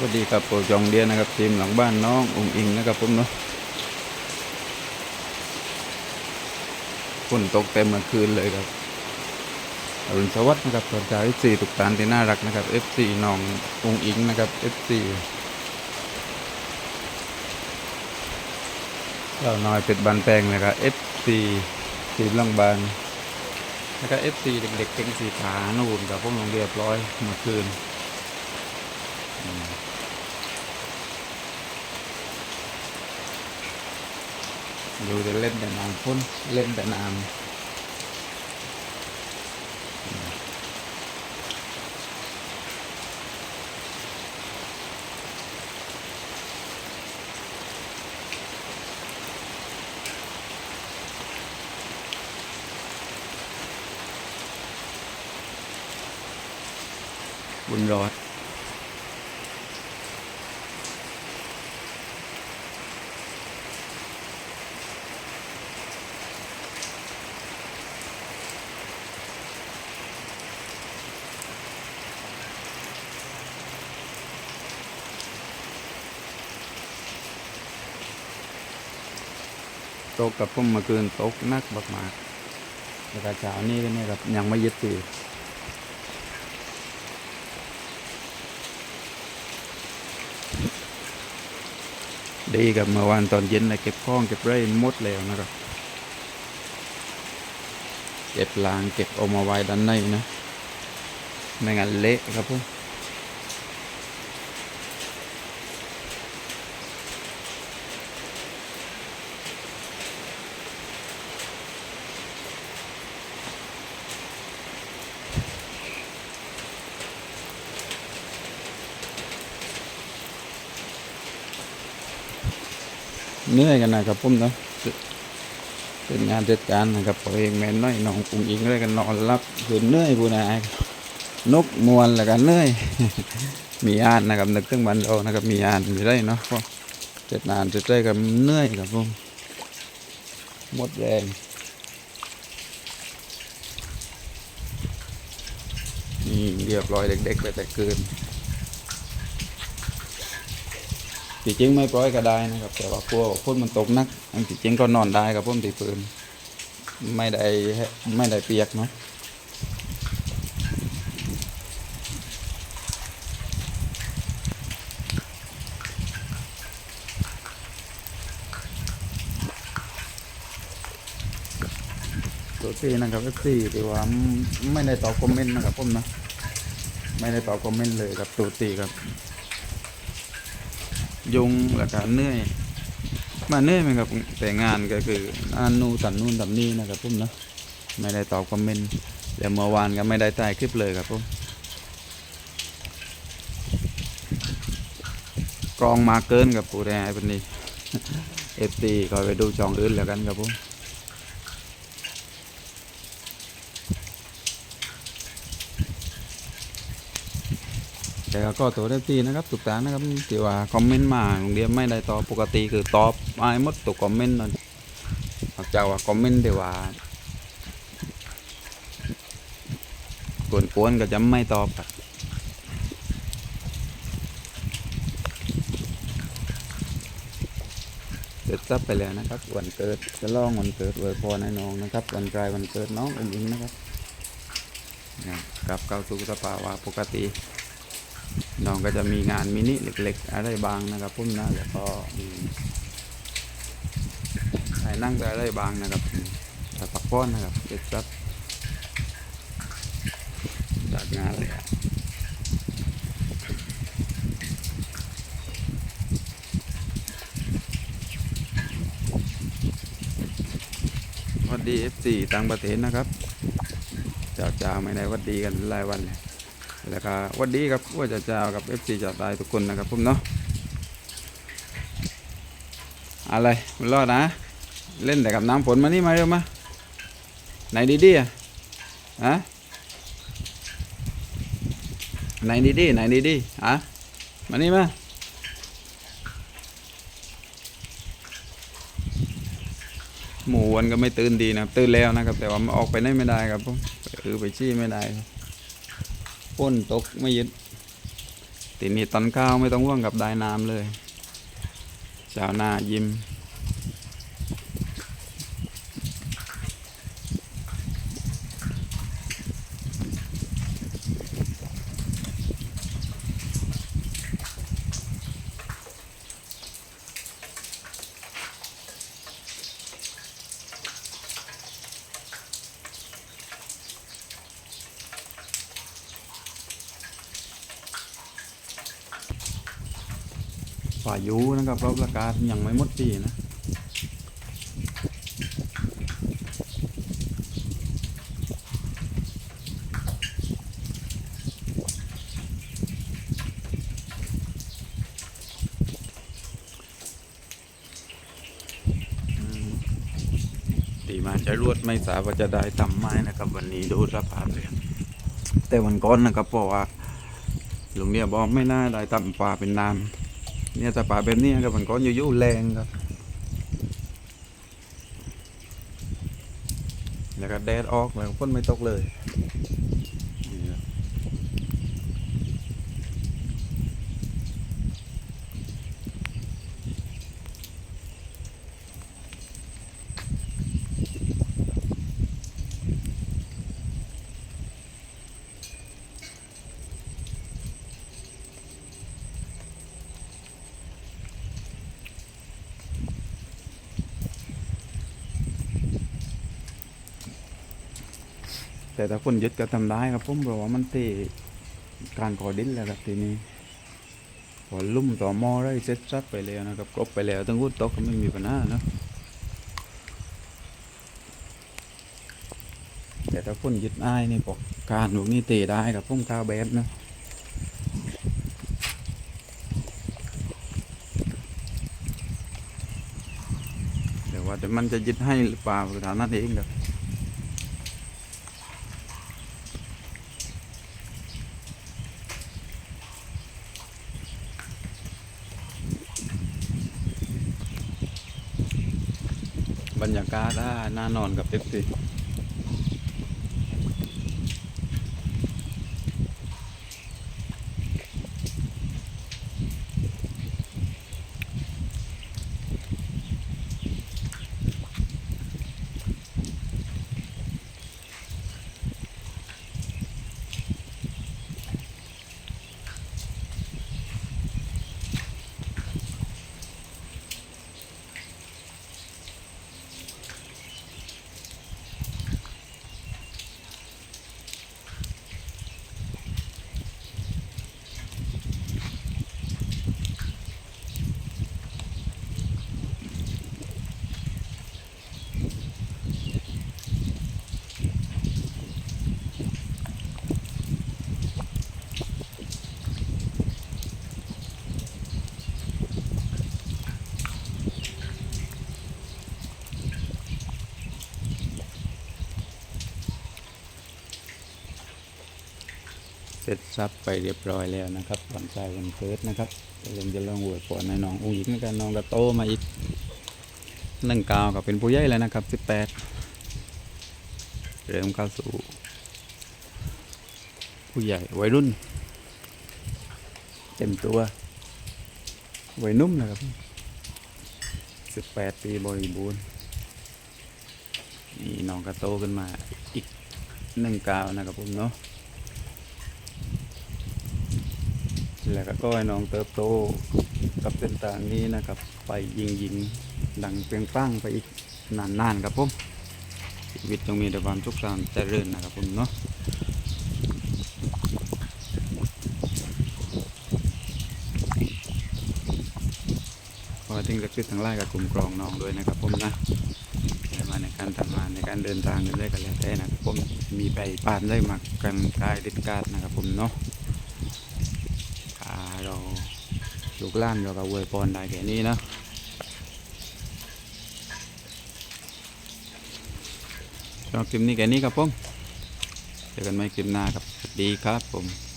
สวัสดีครับโปรจองเดียนะครับทีมหลังบ้านน้องอุ้งอิงนะครับผมเนาะฝนตกเต็มเมื่อคืนเลยครับอรุณสวัสดิ์นะครับตอนเช้า F4 ตุกตานที่น่ารักนะครับ F4 น้องอุ้งอิงนะครับ F4 เราน้อยเป็ดบานแปลงนะครับ F4 ทีมหลังบ้านแล้วก็ F4 เด็กๆเก่งสีขานู่นกับพวกลงเรียบร้อยเมื่อคืน ดูแต่เล่นแต่น้ำพ่นเล่นแต่น้ำบุญรอด ตกกับพุ่มเมื่อคืนตกนักบักมากแล้วก็เช้านี้ก็เนี่ยครับยังไม่ยึดตีดีกับเมื่อวานตอนเย็นเลยเก็บข้องเก็บไร่มดแล้วนะครับ เก็บลางเก็บเอามาไว้ด้านในนะ ไม่งั้นเละครับพุ่ เหนื่อยกันนะครับผมเนาะเป็นงานเด็ดการนะครับพอเองแม่น้อยน้องกุ้งอิงเลยกันนอนรับคือเหนื่อยผู้นานกมวนแล้วกันเหนื่อยมีอ่านนะครับนึกถึงวันเรานะครับมีอ่านมีได้เนาะพราะเจ็ดนานเจ็ดใจกับเหนื่อยครับผมหมดแรงนี่เรียบร้อยเด็กๆไปแต่เกิน ที่จริงไม่ปล่อยก็ได้นะครับ แต่ว่ากลัวว่าฝนมันตกนักอันที่จริงก็นอนได้ครับผมตีปืนไม่ได้ไม่ได้เปียกเนาะตัวที่นะครับก็สี่ที่ว่าไม่ได้ตอบคอมเมนต์นะครับผมนะ ไม่ได้ตอบคอมเมนต์เลยครับตัวตีครับ ยุงแล้วก็เนื่อยมาเนื่อยไหมครับแต่งานก็คืออ่านนู่นตันนู่นตันนี่นะครับผมนะไม่ได้ตอบคอมเมนต์แล้วเมื่อวานก็ไม่ได้ถ่ายคลิปเลยครับผมกรองมาเกินกับปูแดงไอ้ปนนี้เอฟตีคอยไปดูจองอื่นแล้วกันครับผม แต่ก็ตัวเอฟซีนะครับตุกตานะครับที่ว่าคอมเมนต์มาโรงเรียนไม่ได้ตอบปกติคือตอบไอ้หมดตุกคอมเมนต์นั่นนอกจากว่าคอมเมนต์ที่ว่ากวนๆก็จะไม่ตอบครับเสร็จซับไปแล้วนะครับวันเกิดจะล่องวันเกิดอวยพรให้น้องนะครับ วันกลายวันเกิดน้องอุ้งอิงนะครับกลับเข้าสู่สภาวะปกติ น้องก็จะมีงานมินิเล็กๆ อะไรบางนะครับพุ่มนะแล้วก็ใช้นั่งแต่อะไรบางนะครับแต่ปักป้อนนะครับเจ็ดซับจากงานเลยวัสดี F4 ต่างประเทศนะครับเจ้าจ้าไม่ได้วัดดีกันหลายวันเลย แล้วก็วัดดีครับว่าจะเจ้ากับ FC จะตายทุกคนนะครับผมเนาะอะไรมันรอดนะ เล่นแต่กับน้ำฝนมานี่มาเร็วมาไหนดีดีอะฮะไหนดีดีไหนดีดีอะมานี่มาหมูวันก็ไม่ตื่นดีนะครับตื่นแล้วนะครับ แต่ว่ามันออกไปไหนไม่ได้ครับผมเออไปชี้ไม่ได้ครับ พ่นตกไม่ยึดตีนี้ตันข้าวไม่ต้องว่วงกับได้น้ำเลย ชาวนายิ้มายุนะครับเพราะประกาศยังไม่หมดปีนะตีมาจะรวดไม่สาบว่าจะได้ทำไม้นะครับ วันนี้ดูสภาพเลยแต่วันก่อนนะครับบอกว่าลุงเนี่ยบอกไม่น่าได้ทำปลาเป็นน้ำ เนี่ยสภาพแบบนี้ครับวันก็อนอยู่ๆแรงครับแล้วก็แดดออกแล้วฝนไม่ตกเลย แต่ถ้าฝนยุดก็ทำได้ครับผมเพราะว่ามันเตะการก่อดินแล้วครับทีนี้พอลุ่มต่อมอได้เซ็ตซัดไปแล้วนะครับกบไปแล้วตั้งวุ้นตกก็ไม่มีปัญหาเนะแต่ถ้าฝนยุดอ้ายนี่ปกการลูกนี่เตะได้ครับผมข้าวแบบนะแต่ว่าแต่มันจะยึดให้หรือเปล่าสถานะเองครับ บรรยากาศน่านอนกับเอฟซี เสร็จซับไปเรียบร้อยแล้วนะครับวันใจวันเกิดนะครับเริ่มจะลองอวยพรในน้องอุ้งอิงกันน้องกระโตมาอีกหนึ่งกาวก็เป็นผู้ใหญ่แล้วนะครับสิบแปดเริ่มเข้าสู่ ผู้ใหญ่วัยรุ่น เต็มตัววัยนุ่มนะครับสิบแปดปีบริบูรณ์นี่น้องกระโตขึ้นมาอีกหนึ่งกาวนะครับผมเนาะ แล้วก็ให้น้องเติบโตกับเส้นทางนี้นะครับ ไปยิงยิงดังเปียงป้งไปอีกนานๆครับผมชีวิตจงมีแต่ความสุขความเจริญนะครับผมเนาะขอทิ้งเล็กๆทั้งไล่กับกลุ่มกรองน้องด้วยนะครับผมนะมาในการทำงานในการเดินทางเรื่อยๆกันแล้วแต่นะครับผมมีไปปานได้มากันกายเด็ดกาดนะครับผมเนาะ เราลูกล้านเราก็อวยพรได้แค่นี้นะสำหรับคลิปนี้แค่นี้ครับผมเจอกันใหม่คลิปหน้าครับสวัสดีครับผม